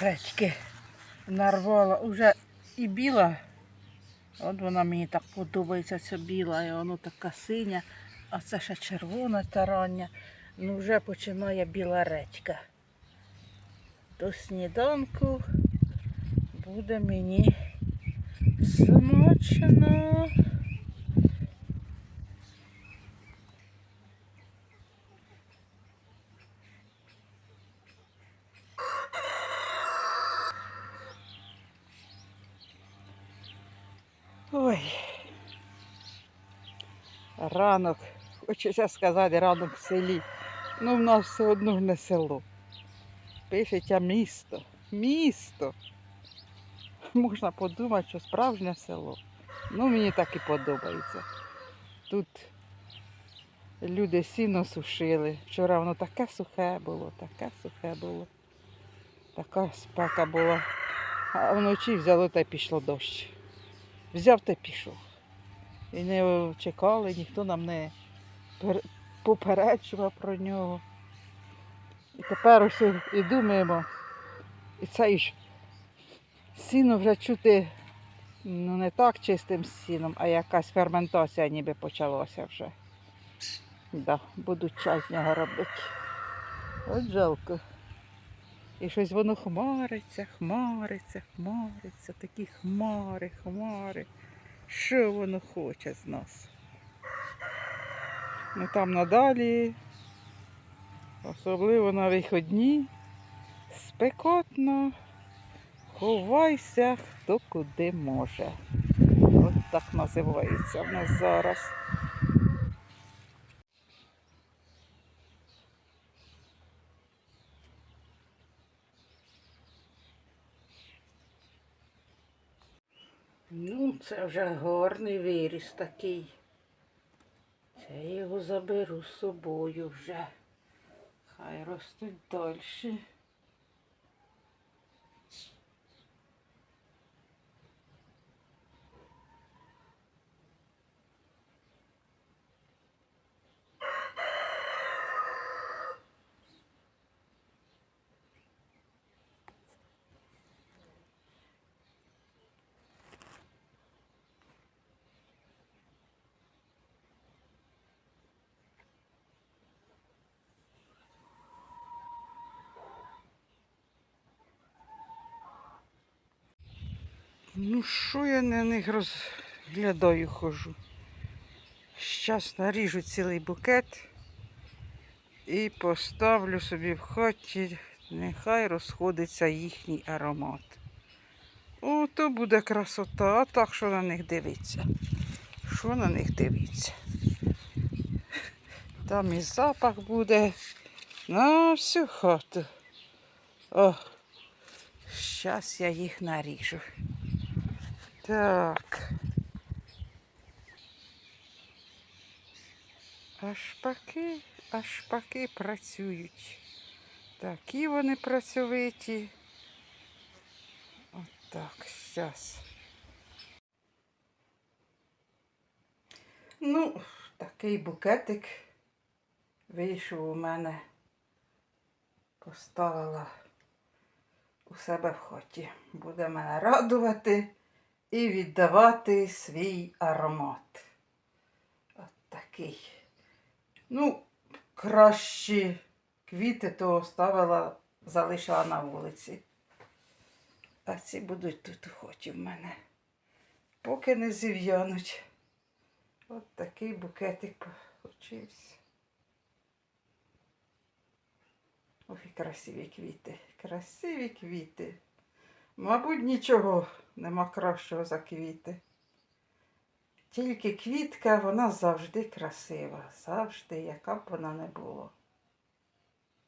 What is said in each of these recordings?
речки нарвала. Уже і біла. От вона мені так подобається, ця біла, і воно така синя, а це ще червона та рання. Ну вже починає біла редька. До сніданку буде мені смачно. Ой. Ранок, хочеться сказати, ранок в селі. Ну, в нас все одно ж не село. Пишеться місто. Місто. Можна подумати, що справжнє село. Ну, мені так і подобається. Тут люди сіно сушили. Вчора воно таке сухе було, таке сухе було. Така спека була. А вночі взяло та й пішло дощ. Взяв та й пішов. І не чекали, ніхто нам не пер- попереджував про нього. І тепер ось і думаємо, і це ж сіно вже чути ну, не так чистим сіном, а якась ферментація ніби почалася вже. Да, будуть чай з нього робити. От жалко. І щось воно хмариться, хмариться, хмариться, такі хмари, хмари. Що воно хоче з нас? Ну там надалі, особливо на виходні, спекотно, ховайся, хто куди може. От так називається в нас зараз. Ну, це вже гарний виріс такий. Це я його заберу з собою вже. Хай ростуть далі. Ну, що я на них розглядаю хожу? Щас наріжу цілий букет і поставлю собі в хаті, нехай розходиться їхній аромат. О, то буде красота, а так що на них дивиться? Що на них дивиться? Там і запах буде на всю хату. О, щас я їх наріжу. Так. А шпаки, а шпаки працюють. Такі вони працьовиті. От так, зараз. Ну, такий букетик вийшов у мене. Поставила у себе в хаті. Буде мене радувати і віддавати свій аромат. От такий. Ну, кращі квіти то оставила, залишила на вулиці. А ці будуть тут у в мене. Поки не зів'януть. От такий букетик получився. Ох, і красиві квіти. Красиві квіти. Мабуть, нічого нема кращого за квіти. Тільки квітка, вона завжди красива, завжди, яка б вона не була.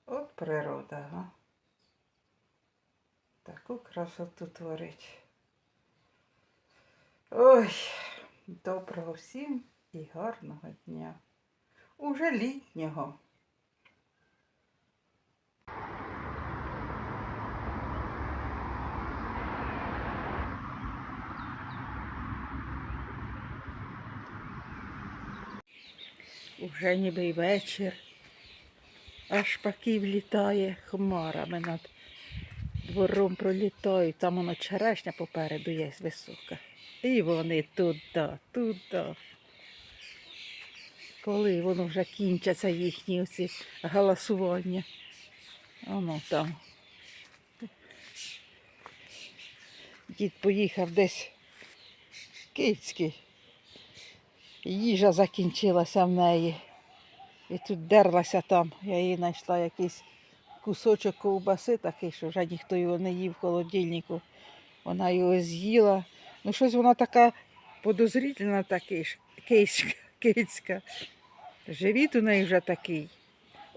От природа, га? Таку красоту творить. Ой, доброго всім і гарного дня. Уже літнього. Уже ніби й вечір. Аж паків літає хмарами над двором пролітають, там воно черешня попереду є висока. І вони туди, туди. Коли воно вже кінчаться їхні оці галасування. Воно там. Дід поїхав десь кицький. Їжа закінчилася в неї. І тут дерлася там. Я їй знайшла якийсь кусочок ковбаси такий, що вже ніхто його не їв в холодильнику. Вона його з'їла. Ну, щось вона така подозрительна кицька. Живіт у неї вже такий.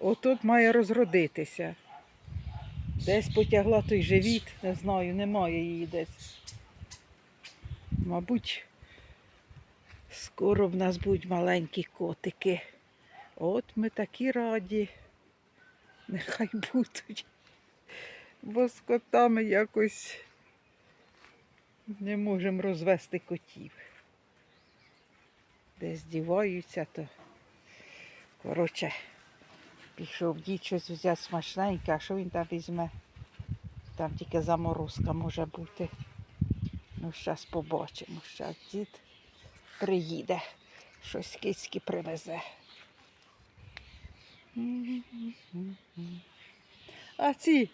Отут має розродитися. Десь потягла той живіт, не знаю, немає її десь. Мабуть, скоро в нас будуть маленькі котики. От ми такі раді. Нехай будуть. Бо з котами якось не можемо розвести котів. Десь діваються, то коротше, пішов дід щось взяти смачненьке, а що він там візьме? Там тільки заморозка може бути. Ну, зараз побачимо. Зараз дід приїде, щось кицьки привезе. А ці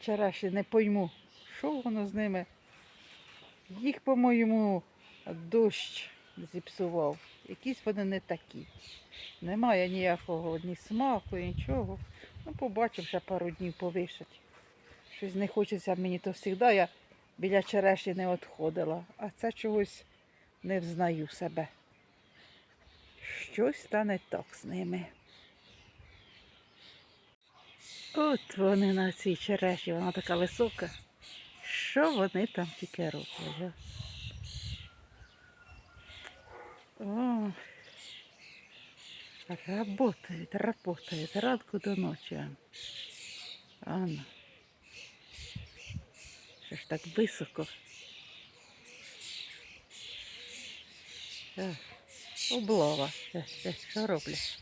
вчорашні не пойму, що воно з ними. Їх, по-моєму, дощ зіпсував. Якісь вони не такі. Немає ніякого ні смаку, нічого. Ну, побачив, ще пару днів повишать. Щось не хочеться мені, то завжди я біля черешні не відходила, а це чогось не взнаю себе. Щось та не так з ними. От вони на цій черешні, вона така висока. Що вони там тільки роблять? О, работають, работають, ранку до ночі. Анна. Що ж так високо? Облава. Що роблять?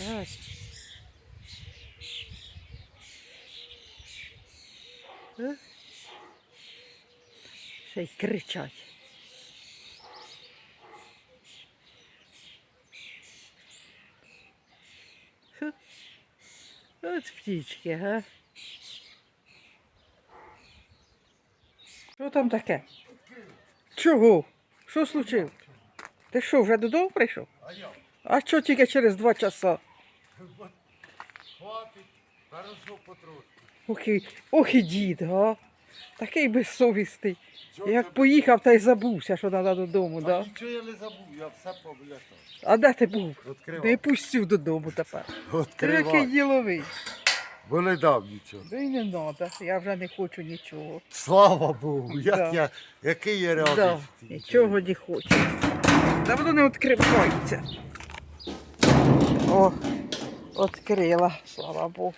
Ось. Ще й кричать. От птічки, га? Що там таке? Чого? Що случилось? Ти що, вже додому прийшов? А я? А що тільки через два часа? Хватить, хорошо потрошки. Ох і, ох і дід, га? Такий безсовісний. Чого Як поїхав, та й забувся, що треба додому, Та да? Нічого я не забув, я все пам'ятав. А де ти був? Не Відкривай. пустив додому тепер. Ти який діловий. Бо не дав нічого. Да й не треба, я вже не хочу нічого. Слава Богу, як Да. я, який я радий. Да, що ти нічого не хочу. Та воно не відкривається. О, відкрила, слава Богу.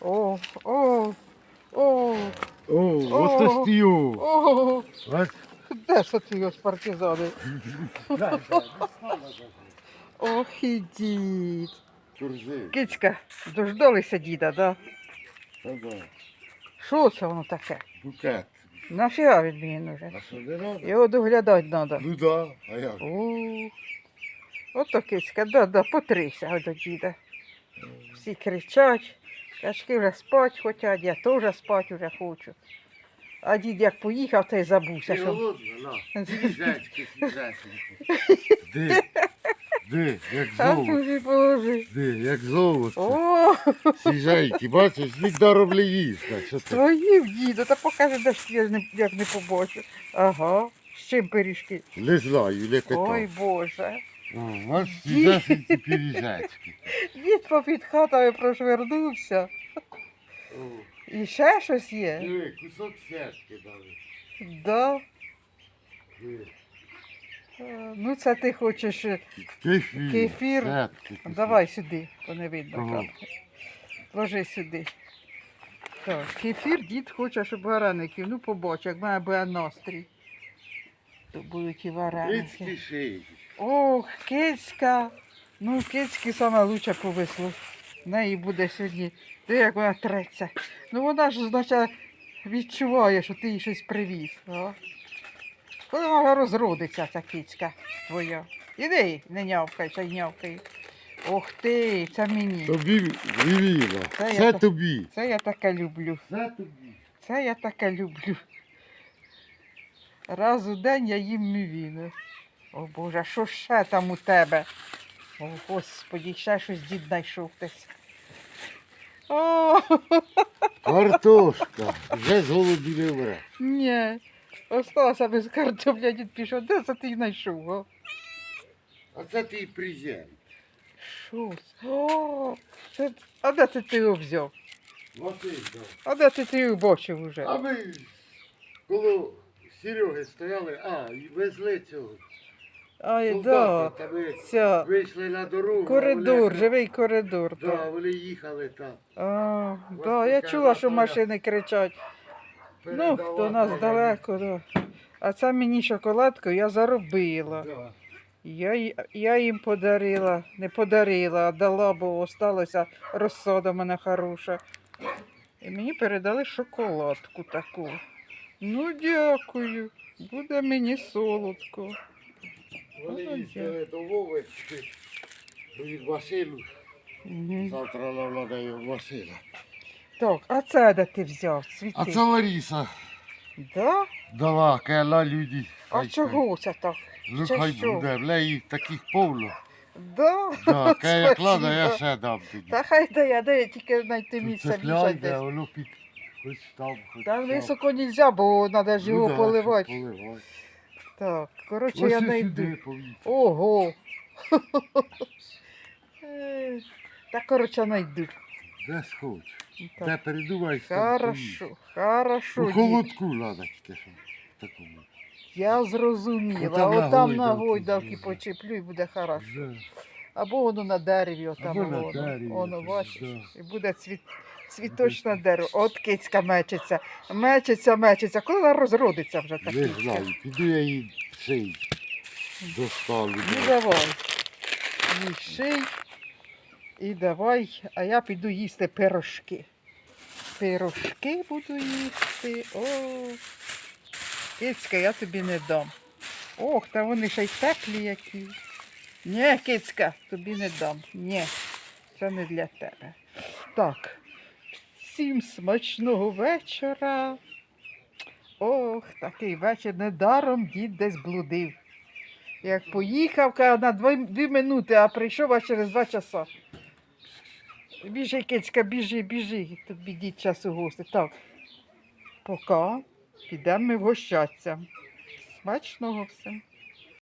О, о, о, О, О. ото стію. о, де ж ти його з партизани? Ох і дід. Турзи. Кицька, дождалися діда, да? Та да. Що це воно таке? Букет. Нафіга він мені нужен? А що не треба? Його доглядати треба. Ну да, а як? О, ото кицька, да, да, потрися до діда. Всі кричать, качки вже спать хочуть, я теж спать вже хочу. А дід як поїхав, та й забувся, Ти що. голодна, на. Свіжечки, свіжечки. Ди, ди, як золото. чужі положи. Ди, як золото. О, Свіженькі, бачиш, роблю їсти. Що ти? твої в діда, та покаже, де ж я не, як не побачу. Ага, з чим пиріжки? Не знаю, не питав. Ой Боже. О, ось свіжесенькі пиріжечки. Дід попід хатами прошвернувся. О, І ще щось є. Диви, кусок сетки дали. Да. Диви. Ну, це ти хочеш. е, Кефір. Кефір. сетки кусок. Давай сюди, то не видно. Ага. Ложи сюди. Так, кефір дід хоче, щоб вареників. Ну, побач, як має буде настрій. То будуть і вареники. Ох, кицька. Ну, кицьки саме лучше повисло. В неї буде сьогодні. Ти як вона треться. Ну вона ж, значить, відчуває, що ти їй щось привіз. О. Коли вона розродиться, ця кицька твоя. Іди, не нявкай, й нявкай. Ох ти, це мені. Тобі Вівіна. Це я тобі. Це я таке люблю. Це тобі. Це я таке люблю. Раз у день я їм мівіну. О Боже, що ще там у тебе? О, Господі, ще щось дід знайшов хтось. О, Картошка. Вже з не вмре. ні. Осталося без картопля, дід пішов. Де це ти знайшов? О? А це твій презент. Що? це? О, це... А де ти ти його взяв? Василь. А де ти ти його бачив уже? А ми коло Сереги стояли, а, і везли цього. Ай, да. Та ми Це вийшли на дорогу. а коридор, вони- живий коридор. Да, так. вони їхали там. А, да, я чула, що Анатолія машини кричать. Ну, до нас далеко, да. А це мені шоколадку я заробила. Да. Я, я їм подарила, не подарила, а дала, бо осталася розсода в мене хороша. І мені передали шоколадку таку. Ну, дякую. Буде мені солодко. Вони Ну, їздили до Вови, від Василю. Завтра його Василя. Так, а це де ти взяв? Цвіти? А це Лариса Да? дала, кала люди. А чого це так? Ну Це хай що? буде, в неї таких повно. Да? Да, ладно, я Спасибо. ще дам тоді. Та хай де я, де я тільки знайти місце Це більше десь. воно під хоч там, хоч Там там. високо не можна, бо треба ж Ну його да, поливати. щоб поливати. Так, коротше, Ось я і знайду. сюди повітря. Ого. Е, Та коротше знайду. Де схоч. Так. Де передумай, що Хорошо, хорошо. У холодку треба тільки що. Такому. Я зрозуміла. Отам на Отам на гойдалки почеплю і буде хорошо. Да. Або воно на дереві, отам Або на воно. дереві, Воно, так, бачиш, да. і буде цвіт, цвіточне дерево. От кицька мечеться, мечеться, мечеться. Коли вона розродиться вже та Не кицька? знаю, піду я її цей доставлю. Ну давай. Їй ший. І давай, а я піду їсти пирожки. Пирожки буду їсти. О, кицька, я тобі не дам. Ох, та вони ще й теплі які. Ні, кицька, тобі не дам. Ні, це не для тебе. Так. Всім смачного вечора. Ох, такий вечір недаром дід десь блудив. Як поїхав каже, на дві, дві минути, а прийшов аж через два часа. Біжи, кицька, біжи, біжи. тут бідіть час у гості. Так. Пока. Підемо ми вгощатися. Смачного всім.